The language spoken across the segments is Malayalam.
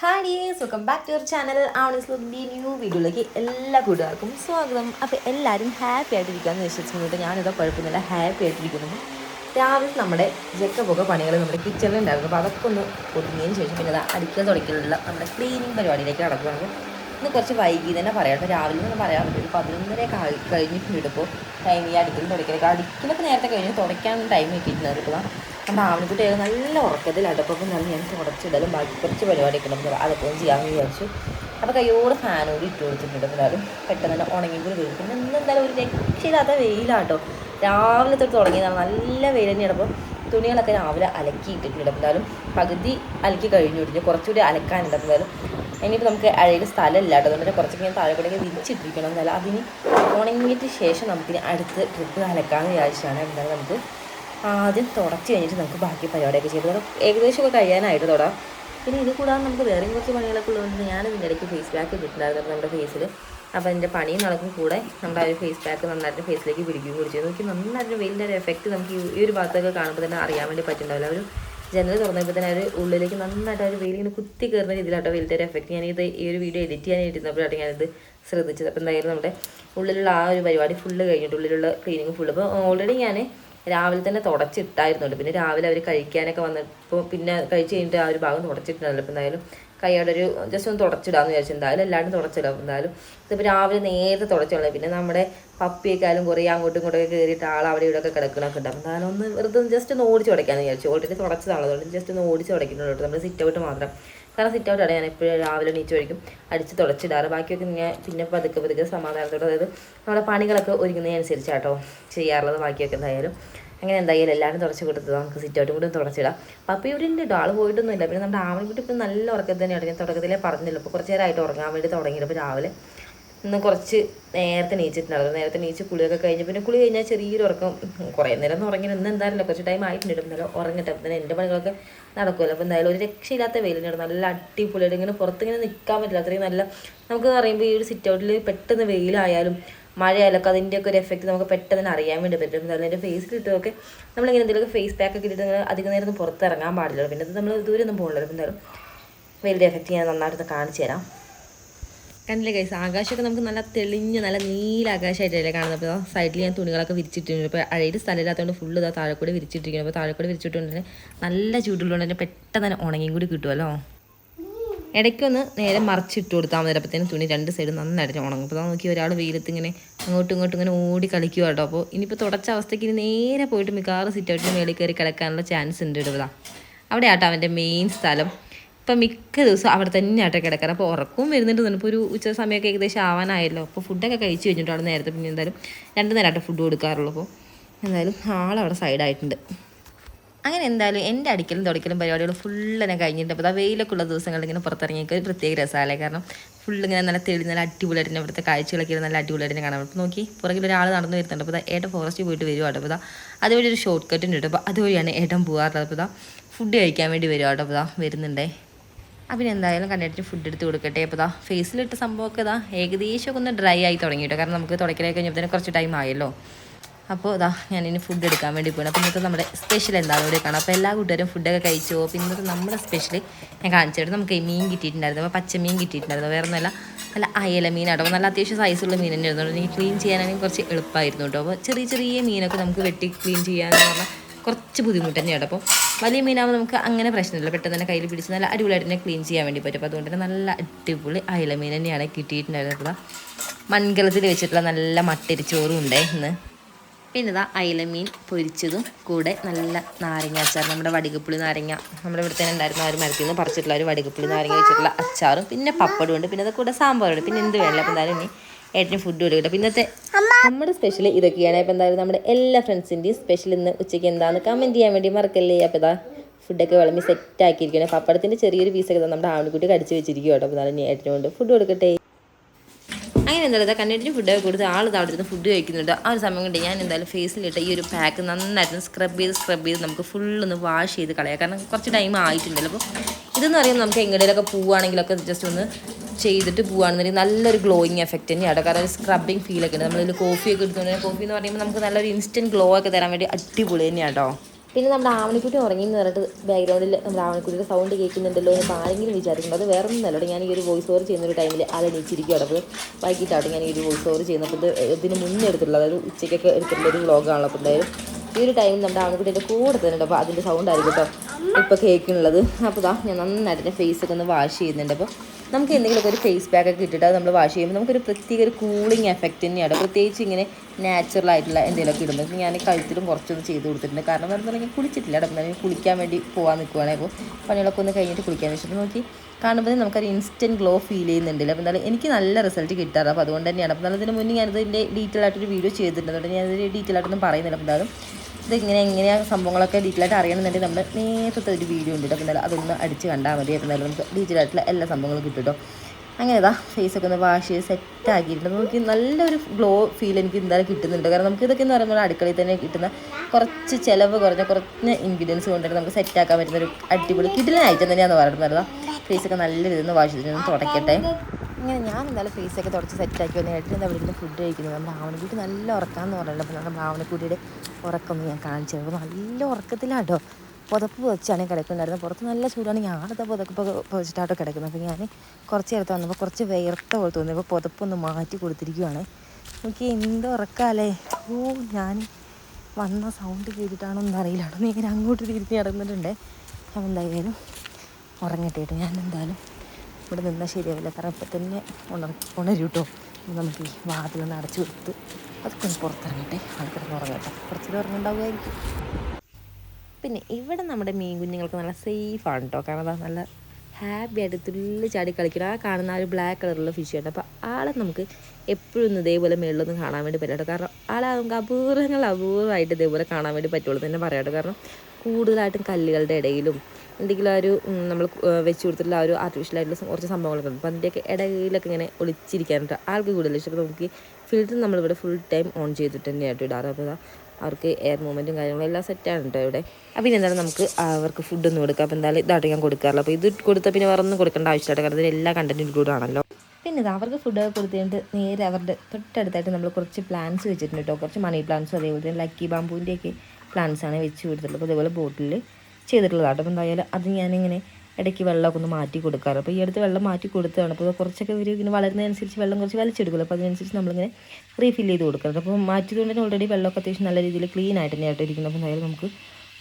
Hi dears welcome back to your channel ആവണീസ്ലോക്കിന്റെ new വീഡിയോയിലേക്ക് എല്ലാ കൂട്ടുകാർക്കും സ്വാഗതം. അപ്പോൾ എല്ലാവരും ഹാപ്പി ആയിട്ടിരിക്കാമെന്ന് വിശ്വസിക്കുന്നുണ്ട്. ഞാനിതോ കുഴപ്പമൊന്നുമില്ല ഹാപ്പി ആയിട്ടിരിക്കുന്നു. രാവിലെ നമ്മുടെ ജക്കപ്പൊക്കെ പണികൾ നമ്മുടെ കിച്ചണിൽ ഉണ്ടായിരുന്നു. അപ്പോൾ അതൊക്കെ ഒന്ന് ഒതുങ്ങിയതിന് ശേഷം പിന്നെ അത് അടുക്കൽ തുടക്കലുള്ള നമ്മുടെ ക്ലീനിങ് പരിപാടിയിലേക്ക് നടക്കുകയാണ് ഇന്ന് കുറച്ച് വൈകി തന്നെ പറയാം. കേട്ടോ രാവിലെ നിന്ന് പറയാൻ പറ്റും ഒരു പതിനൊന്നര കഴിഞ്ഞിട്ട് ഇപ്പോൾ ടൈം ഈ അടിക്കലും തുടക്കലൊക്കെ അടിക്കലൊക്കെ നേരത്തെ കഴിഞ്ഞ് തുടയ്ക്കാൻ ടൈം കിട്ടുന്നത് നമ്മുടെ ആവണിക്കുട്ടി നല്ല ഉറക്കത്തിൽ അടുപ്പം നല്ല ഞാൻ തുടച്ചിടലും ബാക്കി കുറച്ച് പരിപാടിയൊക്കെ ഉണ്ട്. അതൊക്കെ ചെയ്യാൻ വിചാരിച്ചു. അപ്പോൾ കയ്യോട് ഫാനോട് ഇട്ട് കൊടുത്തിട്ടുണ്ട് പെട്ടെന്ന് തന്നെ ഉണങ്ങി കൂടി വരും. പിന്നെ ഇന്ന് എന്തായാലും ഒരു രക്ഷയില്ലാത്ത വെയിലാട്ടോ. രാവിലെ തൊട്ട് തുടങ്ങിയതാണ്. നല്ല വെയിൽ തന്നെയാണ്. ഇടപ്പം തുണികളൊക്കെ രാവിലെ അലക്കി ഇട്ടിട്ടുണ്ട്. എന്തായാലും പകുതി അലക്കി കഴിഞ്ഞു കൊടുത്തു കുറച്ചുകൂടി അലക്കാനുണ്ട്. എന്തായാലും ഇനിയിപ്പോൾ നമുക്ക് അഴയിൽ സ്ഥലമില്ല കേട്ടോ. അതുകൊണ്ട് തന്നെ കുറച്ചൊക്കെ ഞാൻ താഴെക്കൂടെയൊക്കെ വിരിച്ചിട്ടിരിക്കണം. എന്നാലും അതിന് ഉണങ്ങിയിട്ട് ശേഷം നമുക്കിനി അടുത്ത് ട്രിപ്പ് അലക്കാമെന്ന് വിചാരിച്ചാണ്. എന്തായാലും നമുക്ക് ആദ്യം തുടച്ച് കഴിഞ്ഞിട്ട് നമുക്ക് ബാക്കി പരിപാടിയൊക്കെ ചെയ്ത്. തുടങ്ങും ഏകദേശമൊക്കെ കഴിയാനായിട്ട് തുടങ്ങാം പിന്നെ ഇത് കൂടാതെ നമുക്ക് വേറെയും കുറച്ച് പണികളൊക്കെ ഉള്ളതുകൊണ്ട് ഞാൻ ഇതിന്റെ ഇടയ്ക്ക് ഫേസ് പാക്ക് ഇട്ടിട്ടുണ്ടായിരുന്നു നമ്മുടെ ഫേസിൽ അപ്പോൾ അതിന്റെ പണിയും നടക്കും. കൂടെ നമ്മുടെ ആ ഒരു ഫേസ് പാക്ക് നന്നായിട്ട് ഫേസിലേക്ക് പിടിക്കുകയും ചെയ്തു. നോക്കി നന്നായിട്ട് വെയിലിന്റെ ഒരു എഫക്റ്റ് നമുക്ക് ഈ- ഒരു ഭാഗത്തൊക്കെ കാണുമ്പോൾ തന്നെ അറിയാൻ വേണ്ടി പറ്റുന്നുണ്ടാവില്ല. ഒരു ജനൽ തുറന്നപ്പോൾ തന്നെ ഒരു ഉള്ളിലേക്ക് നന്നായിട്ട് ഒരു വെയിൽ ഇങ്ങനെ കുത്തി കയറുന്ന രീതിയിലാട്ടോ വെയിലിന്റെ ഒരു എഫക്റ്റ് ഞാനിത് ഈ ഒരു വീഡിയോ എഡിറ്റ് ചെയ്യാൻ ചെയ്യാനായിട്ടിരുന്നപ്പോഴാണ് ഞാനിത് ശ്രദ്ധിച്ചത്. അപ്പോൾ എന്തായാലും നമ്മുടെ ഉള്ളിലുള്ള ആ ഒരു പരിപാടി ഫുള്ള് കഴിഞ്ഞിട്ട് ഉള്ളിലുള്ള ക്ലീനിങ് ഫുള്ള് അപ്പോൾ ഓൾറെഡി ഞാൻ രാവിലെ തന്നെ തുടച്ചിട്ടായിരുന്നുള്ളൂ പിന്നെ രാവിലെ അവർ കഴിക്കാനൊക്കെ വന്നപ്പോൾ പിന്നെ കഴിച്ച് കഴിഞ്ഞിട്ട് ആ ഒരു ഭാഗം തുടച്ചിട്ടുണ്ടല്ലോ അപ്പോൾ എന്തായാലും കൈയുടെ ഒരു ജസ്റ്റ് ഒന്ന് തുടച്ചിടാമെന്ന് വിചാരിച്ചു. എന്തായാലും എല്ലാവരും തുടച്ചിടാം. എന്തായാലും ഇതിപ്പോൾ രാവിലെ നേരത്തെ തുടച്ചോളാം പിന്നെ നമ്മുടെ പപ്പിയേക്കാളും കുറേ അങ്ങോട്ടും ഇങ്ങോട്ടൊക്കെ കയറിയിട്ട് ആൾ അവിടെ ഇവിടെയൊക്കെ കിടക്കണമൊക്കെ ഉണ്ടാവും എന്തായാലും ഒന്ന് വെറുതെ ജസ്റ്റ് ഒന്ന് ഓടിച്ച് തുടയ്ക്കാമെന്ന് വിചാരിച്ചു. ഓൾറെഡി തുടച്ചതാണല്ലോ. ജസ്റ്റ് ഒന്ന് ഓടിച്ച് തുടയ്ക്കുന്നുള്ളൂ നമ്മൾ സിറ്റ് ഔട്ട് മാത്രം. കാരണം സിറ്റ് ഔട്ടാണ് ഞാൻ എപ്പോഴും രാവിലെ എണീച്ച് വഴിക്കും അടിച്ച് തുടച്ചിടാറ്. ബാക്കിയൊക്കെ ഞാൻ പിന്നെ പതുക്കെ പതുക്കെ സമാധാനത്തോടെ അതായത് നമ്മുടെ പണികളൊക്കെ ഒരുങ്ങുന്നതനുസരിച്ചാട്ടോ ചെയ്യാറുള്ളത് ബാക്കിയൊക്കെ എന്തായാലും. അങ്ങനെ എന്തായാലും എല്ലാവരും തുടച്ച് കൊടുത്തത് നമുക്ക് സിറ്റ് ഔട്ടും കൂടി തുടച്ചിടാം. പപ്പി ഇവിടെ ഉണ്ട് ആൾ പോയിട്ടൊന്നുമില്ല. പിന്നെ നമ്മുടെ ആവണിക്കുട്ടി ഇപ്പം നല്ല ഉറക്കത്തിൽ തന്നെയാണ് ഞാൻ തുടക്കത്തിലേ പറഞ്ഞില്ല ഇപ്പോൾ കുറച്ച് നേരമായിട്ട് ഉറങ്ങാൻ വേണ്ടി തുടങ്ങിയിട്ട് അപ്പോൾ രാവിലെ ഇന്ന് കുറച്ച് നേരത്തെ നീച്ചിട്ടുണ്ടായിരുന്നു നേരത്തെ നീച്ച് കുളിയൊക്കെ കഴിഞ്ഞ് പിന്നെ കുളി കഴിഞ്ഞാൽ ചെറിയൊരു ഉറക്കം. കുറേ നേരം ഉറങ്ങി ഇന്ന് എന്തായാലും കുറച്ച് ടൈം ആയിട്ടുണ്ട്. എന്തായാലും ഉറങ്ങട്ടെ. തന്നെ എന്റെ പണികളൊക്കെ നടക്കുമല്ലോ അപ്പോൾ എന്തായാലും ഒരു രക്ഷയില്ലാത്ത വെയിലുണ്ട് നല്ല അടിപൊളിയായിട്ട് ഇങ്ങനെ പുറത്തിങ്ങനെ നിൽക്കാൻ പറ്റില്ല. അത്രയും നല്ല നമുക്ക് പറയുമ്പോൾ ഈ ഒരു സിറ്റ് ഔട്ടിൽ പെട്ടെന്ന് വെയിലായാലും മഴയായാലൊക്കെ അതിന്റെയൊക്കെ ഒരു എഫക്റ്റ് നമുക്ക് പെട്ടെന്ന് അറിയാൻ വേണ്ടി പറ്റും. എന്തായാലും എന്റെ ഫേസിലിട്ടൊക്കെ നമ്മളിങ്ങനെ എന്തെങ്കിലുമൊക്കെ ഫേസ് പാക്ക് ഒക്കെ ഇട്ടിട്ട് അധികം നേരം പുറത്തിറങ്ങാൻ പാടില്ല പിന്നെ അത് നമ്മൾ ദൂരെ ഒന്നും അപ്പോൾ എന്തായാലും വെയിലിന്റെ എഫക്റ്റ് ഞാൻ നന്നായിട്ട് കാണിച്ചു തരാം. കണ്ടില്ലേ കൈസ് ആകാശമൊക്കെ നമുക്ക് നല്ല തെളിഞ്ഞ് നല്ല നീല ആകാശമായിട്ടല്ലേ കാണുന്നത്. അപ്പോൾ സൈഡിൽ ഞാൻ തുണികളൊക്കെ വിരിച്ചിട്ടുണ്ട് ഇപ്പോൾ അഴയിൽ സ്ഥലമില്ലാത്തതുകൊണ്ട് ഫുള്ള് ഇതാ താഴെക്കൂടെ വിരിച്ചിട്ടിരിക്കുന്നു. അപ്പോൾ താഴെക്കൂടെ വിരിച്ചിട്ടുണ്ട് നല്ല ചൂടുള്ളതുകൊണ്ട് തന്നെ പെട്ടെന്ന് തന്നെ ഉണങ്ങിയും കൂടി കിട്ടുമല്ലോ ഇടയ്ക്കൊന്ന് നേരെ മറിച്ചിട്ട് കൊടുത്താൽ മതി. അപ്പോഴത്തേനും തുണി രണ്ട് സൈഡ് നന്നായിട്ട് ഉണങ്ങും. അപ്പോൾ നോക്കി ഒരാൾ വെയിലത്ത് ഇങ്ങനെ അങ്ങോട്ടും ഇങ്ങോട്ടും ഇങ്ങനെ ഓടി കളിക്കുക കേട്ടോ. അപ്പോൾ ഇനിയിപ്പോൾ തുടച്ച അവസ്ഥയ്ക്ക് ഇനി നേരെ പോയിട്ട് മിക്കവാറും സിറ്റ് ഔട്ടിന് മേളിൽ കയറി കിടക്കാനുള്ള ചാൻസ് ഉണ്ട് ഇവിടെ അവിടെ ആട്ടോ അവന്റെ മെയിൻ സ്ഥലം. ഇപ്പം മിക്ക ദിവസവും അവിടെ തന്നെ ആട്ടെ കിടക്കാൻ അപ്പോൾ ഉറക്കവും വരുന്നുണ്ട് ഇപ്പോൾ ഒരു ഉച്ച സമയമൊക്കെ ഏകദേശം ആവാനായല്ലോ. അപ്പോൾ ഫുഡൊക്കെ കഴിച്ച് കഴിഞ്ഞിട്ടാണ് നേരത്തെ പിന്നെ എന്തായാലും രണ്ട് നേരമായിട്ട് ഫുഡ് കൊടുക്കാറുള്ളൂ. അപ്പോൾ എന്തായാലും ആളവിടെ സൈഡായിട്ടുണ്ട്. അങ്ങനെ എന്തായാലും എന്റെ അടിക്കലും തുടക്കലും പരിപാടികൾ ഫുള്ള് തന്നെ കഴിഞ്ഞിട്ട് അപ്പോൾ ആ വെയിലൊക്കെ ഉള്ള ദിവസങ്ങളിൽ ഇങ്ങനെ പുറത്തിറങ്ങിയൊക്കെ ഒരു പ്രത്യേക രസമല്ലേ? കാരണം ഫുള്ള് ഇങ്ങനെ നല്ല തെളി നല്ല അടിപൊളിയായിട്ട് ഇവിടുത്തെ കാഴ്ചകളൊക്കെ നല്ല അടിപൊളിയായിട്ട് കാണാൻ അപ്പോൾ നോക്കി പുറകിൽ ഒരാൾ നടന്നു വരുന്നുണ്ട്. അപ്പോൾ ഏട്ടൻ ഫോറസ്റ്റ് പോയിട്ട് വരുവാട്ടോ. അപ്പോൾ അതാ അതുവഴി ഒരു ഷോർട്ട് കട്ട്. ഉണ്ട് അപ്പോൾ അതുവഴിയാണ് ഏട്ടൻ പോകാറുള്ളത്. അപ്പോൾ ഫുഡ് കഴിക്കാൻ വേണ്ടി വരുവാട്ടോ. അപ്പോൾ വരുന്നുണ്ടേ. ഇനി എന്തായാലും കണ്ടിട്ട് ഫുഡ് എടുത്ത് കൊടുക്കട്ടെ. അപ്പോൾ ഇതാ ഫേസിലിട്ട സംഭവമൊക്കെ ഇതാ ഏകദേശമൊക്കെ ഒന്ന് ഡ്രൈ ആയി തുടങ്ങി കേട്ടോ കാരണം നമുക്ക് തുടക്കലായി കഴിഞ്ഞപ്പോൾ കുറച്ച് ടൈം ആയല്ലോ. അപ്പോൾ ഇതാ ഞാനിനി ഫുഡ് എടുക്കാൻ വേണ്ടി പോകണം അപ്പോൾ ഇന്നത്തെ നമ്മുടെ സ്പെഷ്യൽ എന്താണെന്ന് ഇവിടെ കാണാം അപ്പോൾ എല്ലാ കൂട്ടുകാരും ഫുഡൊക്കെ കഴിച്ചോ? അപ്പോൾ ഇന്നത്തെ നമ്മുടെ സ്പെഷ്യൽ ഞാൻ കാണിച്ചു തരാം നമുക്ക് മീൻ കിട്ടിയിട്ടുണ്ടായിരുന്നു. അപ്പോൾ പച്ചമീൻ കിട്ടിയിട്ടുണ്ടായിരുന്നു. വേറെ ഒന്നുമല്ല നല്ല അയല മീനാട്ടോ അപ്പോൾ നല്ല അത്യാവശ്യം സൈസുള്ള മീൻ തന്നെ ആയിരുന്നു എനിക്ക് ക്ലീൻ ചെയ്യാനാണെങ്കിൽ കുറച്ച് എളുപ്പമായിരുന്നു കേട്ടോ. അപ്പോൾ ചെറിയ ചെറിയ മീനൊക്കെ നമുക്ക് വെട്ടി ക്ലീൻ ചെയ്യാന്ന് പറഞ്ഞാൽ കുറച്ച് ബുദ്ധിമുട്ട് തന്നെയാണ് അപ്പോൾ വലിയ മീനാകുമ്പോൾ നമുക്ക് അങ്ങനെ പ്രശ്നമില്ല. പെട്ടെന്ന് തന്നെ കയ്യിൽ പിടിച്ച് നല്ല അടിപൊളിയായിട്ട് തന്നെ ക്ലീൻ ചെയ്യാൻ വേണ്ടി പറ്റും. അപ്പോൾ അതുകൊണ്ട് തന്നെ നല്ല അടിപൊളി അയല മീൻ തന്നെയാണ് കിട്ടിയിട്ടുണ്ടായിരുന്നത്. മൺകലത്തിൽ വെച്ചിട്ടുള്ള നല്ല മട്ടരിച്ചോറും ഉണ്ടേ ഇന്ന്. പിന്നെ ഇതാ അയലമീൻ പൊരിച്ചതും കൂടെ നല്ല നാരങ്ങ അച്ചാർ നമ്മുടെ വടികപ്പുളി നാരങ്ങ. നമ്മുടെ ഇവിടെ തന്നെ ഉണ്ടായിരുന്ന ആ ഒരു മരത്തിൽ നിന്ന് പറിച്ചിട്ടുള്ള ഒരു വടികപ്പുളി നാരങ്ങ വെച്ചിട്ടുള്ള അച്ചാറും. പിന്നെ പപ്പടും ഉണ്ട്. പിന്നെ അത് കൂടെ സാമ്പാറുണ്ട് പിന്നെ എന്ത് വേണമല്ലോ അപ്പോൾ എന്തായാലും ഇനി ഏട്ടന് ഫുഡ് കൊടുക്കട്ടെ. പിന്നത്തെ നമ്മുടെ സ്പെഷ്യൽ ഇതൊക്കെയാണ്. അപ്പോൾ എന്തായാലും നമ്മുടെ എല്ലാ ഫ്രണ്ട്സിന്റെയും സ്പെഷ്യൽ ഇന്ന് ഉച്ചയ്ക്ക് എന്താണെന്ന് കമന്റ് ചെയ്യാൻ വേണ്ടി മറക്കല്ലേ. അപ്പോൾ ഇതാ ഫുഡൊക്കെ വിളമ്പി സെറ്റ് ആക്കിയിരിക്കുകയാണ്. പപ്പടത്തിന്റെ ചെറിയൊരു പീസൊക്കെ നമ്മുടെ ആവണിക്കുട്ടി കടിച്ച് വെച്ചിരിക്കും കേട്ടോ അപ്പോൾ ഏട്ടന് കൊണ്ട് ഫുഡ് കൊടുക്കട്ടെ. അങ്ങനെ എന്തായാലും കണ്ടിട്ട് ഫുഡൊക്കെ കൊടുത്ത് ആൾ അവിടെ ഇരുന്ന് ഫുഡ് കഴിക്കുന്നുണ്ട്. ആ ഒരു സമയം കൊണ്ട് ഞാൻ എന്തായാലും ഫേസിലിട്ട് ഈ ഒരു പാക്ക് നന്നായിട്ട് സ്ക്രബ് ചെയ്ത് സ്ക്രബ് ചെയ്ത് നമുക്ക് ഫുള്ളൊന്ന് വാഷ് ചെയ്ത് കളയാം. കാരണം കുറച്ച് ടൈം ആയിട്ടുണ്ടല്ലോ. അപ്പോൾ ഇതെന്ന് പറയുമ്പോൾ നമുക്ക് എങ്ങനെയൊക്കെ പോവുകയാണെങ്കിലൊക്കെ ജസ്റ്റ് ഒന്ന് ചെയ്തിട്ട് പോവുകയാണെന്നുണ്ടെങ്കിൽ നല്ലൊരു ഗ്ലോയിങ് എഫക്റ്റ് തന്നെയാണ്. കാരണം ഒരു സ്ക്രബിങ് ഫീലൊക്കെ ഉണ്ട്. നമ്മളിൽ കോഫിയൊക്കെ എടുത്തുകൊണ്ട് കോഫി എന്ന് പറയുമ്പോൾ നമുക്ക് നല്ലൊരു ഇൻസ്റ്റന്റ് ഗ്ലോ ഒക്കെ തരാൻ വേണ്ടി അടിപൊളി തന്നെയാണ് കേട്ടോ പിന്നെ നമ്മുടെ ആവണിക്കുട്ടി ഉറങ്ങി എന്ന് പറഞ്ഞിട്ട് ബാക്ക്ഗ്രൗണ്ടിൽ നമ്മുടെ ആവണിക്കുട്ടിയുടെ സൗണ്ട് കേൾക്കുന്നുണ്ടല്ലോ എന്ന് ആരെങ്കിലും വിചാരിക്കുന്നുണ്ട്? അത് വേറെ ഒന്നും അല്ലോടെ ഞാൻ ഈ ഒരു വോയിസ് ഓവർ ചെയ്യുന്ന ഒരു ടൈമിൽ ആൾ എണീച്ചിരിക്കും അപ്പോൾ വൈകിട്ടാവട്ടെ ഞാൻ ഈ ഒരു വോയിസ് ഓവർ അപ്പോൾ ഇതിന് മുന്നേ എടുത്തിട്ടുള്ള അതായത് ഉച്ചയ്ക്കൊക്കെ എടുത്തിട്ടുള്ള ഒരു വ്ളോഗാണല്ലോ അപ്പോൾ എന്തായാലും ഈ ഒരു ടൈമിൽ നമ്മുടെ ആവണിക്കുട്ടിയുടെ കൂടെ തന്നെ അപ്പോൾ അതിന്റെ സൗണ്ട് ആയിരിക്കും കേട്ടോ ഇപ്പോൾ കേൾക്കുന്നുള്ളത്. അപ്പോൾ ഇതാ ഞാൻ നന്നായിട്ട് ഫേസ് ഫേസൊക്കെ ഒന്ന് വാഷ് ചെയ്യുന്നുണ്ട്. അപ്പോൾ നമുക്ക് എന്തെങ്കിലുമൊക്കെ ഒരു ഫേസ് പാക്ക് ഒക്കെ ഇട്ടിട്ട് അത് നമ്മൾ വാഷ് ചെയ്യുമ്പോൾ നമുക്കൊരു പ്രത്യേക ഒരു കൂളിംഗ് എഫക്റ്റ് തന്നെയാണ്. പ്രത്യേകിച്ച് ഇങ്ങനെ നാച്ചുറൽ ആയിട്ടുള്ള എന്തെങ്കിലുമൊക്കെ ഇപ്പം ഞാൻ കഴുത്തിലും കുറച്ചൊന്ന് ചെയ്ത് കൊടുത്തിട്ടുണ്ട്. കാരണം എന്ന് പറഞ്ഞാൽ കുളിച്ചിട്ടില്ല അപ്പം കുളിക്കാൻ വേണ്ടി പോകാൻ നിൽക്കുവാണെങ്കിൽ അപ്പോൾ പണികളൊക്കെ ഒന്ന് കഴിഞ്ഞിട്ട് കുളിക്കാൻ വെച്ചിട്ട് നോക്കി കാണുമ്പോൾ നമുക്കൊരു ഇൻസ്റ്റന്റ് ഗ്ലോ ഫീൽ ചെയ്യുന്നുണ്ടല്ലോ. അപ്പോൾ എന്തായാലും എനിക്ക് നല്ല റിസൾട്ട് കിട്ടാറ്. അപ്പോൾ അതുകൊണ്ട് തന്നെയാണ്. അപ്പോൾ എന്നാലും ഇതിന് മുന്നേ ഞാനിതിന്റെ ഡീറ്റെയിൽ ആയിട്ടൊരു വീഡിയോ ചെയ്തിട്ടുണ്ട്. അതുകൊണ്ട് ഞാനത് ഡീറ്റെയിൽ ആയിട്ടൊന്നും പറയുന്നില്ല. അപ്പോൾ എന്തായാലും ഇതിങ്ങനെ എങ്ങനെയാണ് സംഭവങ്ങളൊക്കെ ഡീറ്റെയിൽ ആയിട്ട് അറിയണമെന്നുണ്ടെങ്കിൽ നമ്മൾ നേരത്തെ ഒരു വീഡിയോ ഉണ്ട് അപ്പോൾ എന്തായാലും അതൊന്ന് അടിച്ച് കണ്ടാൽ മതി എന്തായാലും നമുക്ക് ഡീറ്റെയിൽ ആയിട്ടുള്ള എല്ലാ സംഭവങ്ങളും കിട്ടും കേട്ടോ. അങ്ങനെ ഇതാ ഫേസൊക്കെ ഒന്ന് വാഷ് ചെയ്ത് സെറ്റ് ആക്കിയിട്ടുണ്ട്. നമുക്ക് നല്ലൊരു ഗ്ലോ ഫീൽ എനിക്ക് എന്തായാലും കിട്ടുന്നുണ്ട്. കാരണം നമുക്ക് ഇതൊക്കെ എന്ന് പറയുമ്പോൾ അടുക്കളയിൽ തന്നെ കിട്ടുന്ന കുറച്ച് ചിലവ് കുറഞ്ഞ കുറച്ച് ഇൻഗ്രീഡിയൻസ് കൊണ്ടിട്ട് നമുക്ക് സെറ്റ് ആക്കാൻ പറ്റുന്ന ഒരു അടിപൊളി കിടിലൻ ഐറ്റം തന്നെയാണെന്ന് പറയുന്നത്. ഫേസൊക്കെ നല്ല രീതിയിൽ വാഷ് ചെയ്തിട്ട് തുടക്കട്ടെ. ഇങ്ങനെ ഞാൻ എന്തായാലും ഫേസൊക്കെ തുടച്ച് സെറ്റാക്കി വന്ന് ഏട്ടൻ എന്താ വിളിക്കുന്ന ഫുഡ് കഴിക്കുന്നത് നമ്മുടെ ആവണക്കുട്ടി നല്ല ഉറക്കാന്ന് പറഞ്ഞല്ലോ. അപ്പോൾ നമ്മുടെ ആവണക്കുട്ടിയുടെ ഉറക്കമൊന്നും ഞാൻ കാണിച്ചത് അപ്പോൾ നല്ല ഉറക്കത്തിലാട്ടോ പുതപ്പ് വെച്ചാണ് കിടക്കുന്നുണ്ടായിരുന്നത്. പുറത്ത് നല്ല ചൂടാണ്. ഞാനത് പുതപ്പ് വെച്ചിട്ടാട്ടോ കിടക്കുന്നത്. അപ്പോൾ ഞാൻ കുറച്ച് നേരത്തെ വന്നപ്പോൾ കുറച്ച് വേർത്ത പോലെ തോന്നി. അപ്പോൾ പുതപ്പൊന്ന് മാറ്റി കൊടുത്തിരിക്കുവാണ്. എനിക്ക് എന്ത് ഉറക്കാല്ലേ? ഓ ഞാൻ വന്ന സൗണ്ട് കേട്ടിട്ടാണോ എന്ന് അറിയില്ല അവിടെ നേരെ അങ്ങോട്ട് തിരിഞ്ഞ് കിടന്നിട്ടുണ്ട് അപ്പം എന്തായാലും ഉറങ്ങട്ടെ ഞാൻ എന്തായാലും ഇവിടെ നിന്നാൽ ശരിയാവില്ല. കാരണം ഇപ്പം തന്നെ ഉണർ ഉണരും കേട്ടോ നമുക്ക് ഈ വാതിലൊന്ന് അടച്ചു കൊടുത്ത് അതൊക്കെ ഒന്ന് പുറത്തിറങ്ങട്ടെ. ആൾക്കിടന്ന് ഉറങ്ങട്ടെ. കുറച്ചിൽ ഉറങ്ങുണ്ടാവുമായിരിക്കും പിന്നെ ഇവിടെ നമ്മുടെ മീൻ കുഞ്ഞുങ്ങൾക്ക് നല്ല സേഫാണ് കേട്ടോ കാരണം അതാ നല്ല ഹാപ്പി ആയിട്ട് തുള്ളി ചാടി കളിക്കണം. ആ കാണുന്ന ആ ഒരു ബ്ലാക്ക് കളറുള്ള ഫിഷ് ഉണ്ട് അപ്പോൾ ആളെ നമുക്ക് എപ്പോഴും ഒന്നും ഇതേപോലെ മേളിലൊന്നും കാണാൻ വേണ്ടി പറ്റില്ല കാരണം ആളെ നമുക്ക് അപൂർവങ്ങൾ അപൂർവമായിട്ട് ഇതേപോലെ കാണാൻ വേണ്ടി പറ്റുള്ളൂ തന്നെ പറയാം കാരണം കൂടുതലായിട്ടും കല്ലുകളുടെ ഇടയിലും എന്തെങ്കിലും ആ ഒരു നമ്മൾ വെച്ച് കൊടുത്തിട്ടുള്ള ആ ഒരു ആർട്ടിഫിഷ്യൽ ആയിട്ടുള്ള കുറച്ച് സംഭവങ്ങളൊക്കെ ഉണ്ട്. അപ്പോൾ അതിന്റെയൊക്കെ ഇടയിലൊക്കെ ഇങ്ങനെ ഒളിച്ചിരിക്കാനായിട്ട് ആൾക്ക് കൂടുതൽ ഇഷ്ടം. നമുക്ക് ഫിൽറ്റർ നമ്മളിവിടെ ഫുൾ ടൈം ഓൺ ചെയ്തിട്ട് തന്നെയായിട്ട് ഇടാറ്. അപ്പോൾ അവർക്ക് എയർ മൂവ്മെന്റും കാര്യങ്ങളും എല്ലാം സെറ്റാണ് കേട്ടോ ഇവിടെ. അപ്പോൾ പിന്നെ എന്താണ് നമുക്ക് അവർക്ക് ഫുഡൊന്നും കൊടുക്കാം. അപ്പോൾ എന്തായാലും ഇതായിട്ട് ഞാൻ കൊടുക്കാറില്ല അപ്പോൾ ഇത് കൊടുത്താൽ പിന്നെ വേറെ ഒന്നും കൊടുക്കേണ്ട ആവശ്യമില്ല കാരണം ഇതിൽ എല്ലാ കണ്ടന്റും ഇൻക്ലൂഡ് ആണല്ലോ. പിന്നെ ഇത് അവർക്ക് ഫുഡൊക്കെ കൊടുത്തിട്ട് നേരെ അവരുടെ തൊട്ടടുത്തായിട്ട് നമ്മൾ കുറച്ച് പ്ലാന്റ്സ് വെച്ചിട്ടുണ്ട് കേട്ടോ കുറച്ച് മണി പ്ലാൻസും അതേപോലെ തന്നെ ലക്കി ബാമ്പൂവിന്റെയൊക്കെ പ്ലാന്റ്സ് ആണ് വെച്ച് കൊടുത്തിട്ടുള്ളത്. അപ്പോൾ അതേപോലെ ബോട്ടിൽ ചെയ്തിട്ടുള്ളതാണ്. അപ്പോൾ എന്തായാലും അത് ഞാനിങ്ങനെ ഇടയ്ക്ക് വെള്ളമൊക്കെ ഒന്ന് മാറ്റി കൊടുക്കാറ്. അപ്പോൾ ഈ അടുത്ത് വെള്ളം മാറ്റി കൊടുത്തതാണ്. അപ്പോൾ കുറച്ചൊക്കെ ഇവർ ഇങ്ങനെ വളരുന്നതനുസരിച്ച് വെള്ളം കുറച്ച് വലിച്ചെടുക്കുമല്ലോ. അപ്പോൾ അതിനനുസരിച്ച് നമ്മളിങ്ങനെ റീഫിൽ ചെയ്ത് കൊടുക്കാറുണ്ട്. അപ്പോൾ മാറ്റിയതുകൊണ്ട് തന്നെ ഓൾറെഡി വെള്ളമൊക്കെ അത്യാവശ്യം നല്ല രീതിയിൽ ക്ലീൻ ആയിട്ട് തന്നെയായിട്ട് ഇരിക്കുന്നത്. അപ്പോൾ എന്തായാലും നമുക്ക്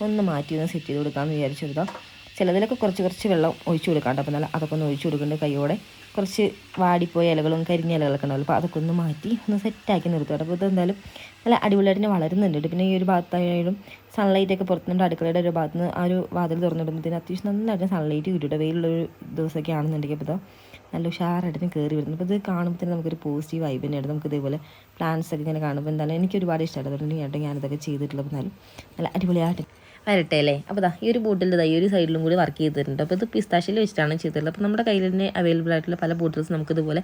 ഒന്ന് മാറ്റി ഒന്ന് സെറ്റ് ചെയ്ത് കൊടുക്കാമെന്ന് വിചാരിച്ചെടുക്കാം ചിലതിലൊക്കെ കുറച്ച് കുറച്ച് വെള്ളം ഒഴിച്ചു കൊടുക്കാണ്ട് അപ്പോൾ നല്ല അതൊക്കെ ഒന്ന് ഒഴിച്ചു കൊടുക്കേണ്ട കൈയോടെ കുറച്ച് വാടിപ്പോയ ഇലകളും കരിഞ്ഞ ഇലകളൊക്കെ ഉണ്ടാവില്ല അപ്പോൾ അതൊക്കെ ഒന്ന് മാറ്റി ഒന്ന് സെറ്റാക്കി നിർത്തുക അപ്പോൾ ഇതെന്തായാലും നല്ല അടിപൊളിയായിട്ട് തന്നെ വളരുന്നുണ്ട് പിന്നെ ഈ ഒരു ഭാഗത്തായാലും സൺലൈറ്റ് ഒക്കെ പുറത്തുനിന്ന് അടുക്കളയുടെ ഒരു ഭാഗത്ത് നിന്ന് ആ ഒരു വാതിൽ തുറന്നിടുമ്പോഴത്തേന് അത്യാവശ്യം നന്നായിട്ട് സൺലൈറ്റ് കിട്ടും വെയിലുള്ളൊരു ദിവസമൊക്കെ ആണെന്നുണ്ടെങ്കിൽ അപ്പോൾ നല്ല ഉഷാറായിട്ട് കയറി വരുന്നു അപ്പോൾ ഇത് കാണുമ്പോൾ തന്നെ നമുക്കൊരു പോസിറ്റീവ് വൈബ് തന്നെയാണ് നമുക്ക് ഇതേപോലെ പ്ലാന്റ്സ് ഒക്കെ ഇങ്ങനെ കാണുമ്പോൾ എന്തായാലും എനിക്ക് ഒരുപാട് ഇഷ്ടമാണ് അതുകൊണ്ട് ഞാനിതൊക്കെ ചെയ്തിട്ടുള്ളത്. എന്നാലും നല്ല അടിപൊളിയായിട്ട് വരട്ടെ അല്ലേ? അപ്പോൾ ദാ ഈ ഒരു ബോട്ടിൽ ദാ ഈ ഒരു സൈഡിലും കൂടി വർക്ക് ചെയ്തിട്ടുണ്ട്. അപ്പോൾ ഇത് പിസ്താശിൽ വെച്ചിട്ടാണ് ചെയ്തിട്ടുള്ളത്. അപ്പോൾ നമ്മുടെ കയ്യിൽ തന്നെ അവൈലബിൾ ആയിട്ടുള്ള പല ബോട്ടിൽസ് നമുക്ക് ഇതുപോലെ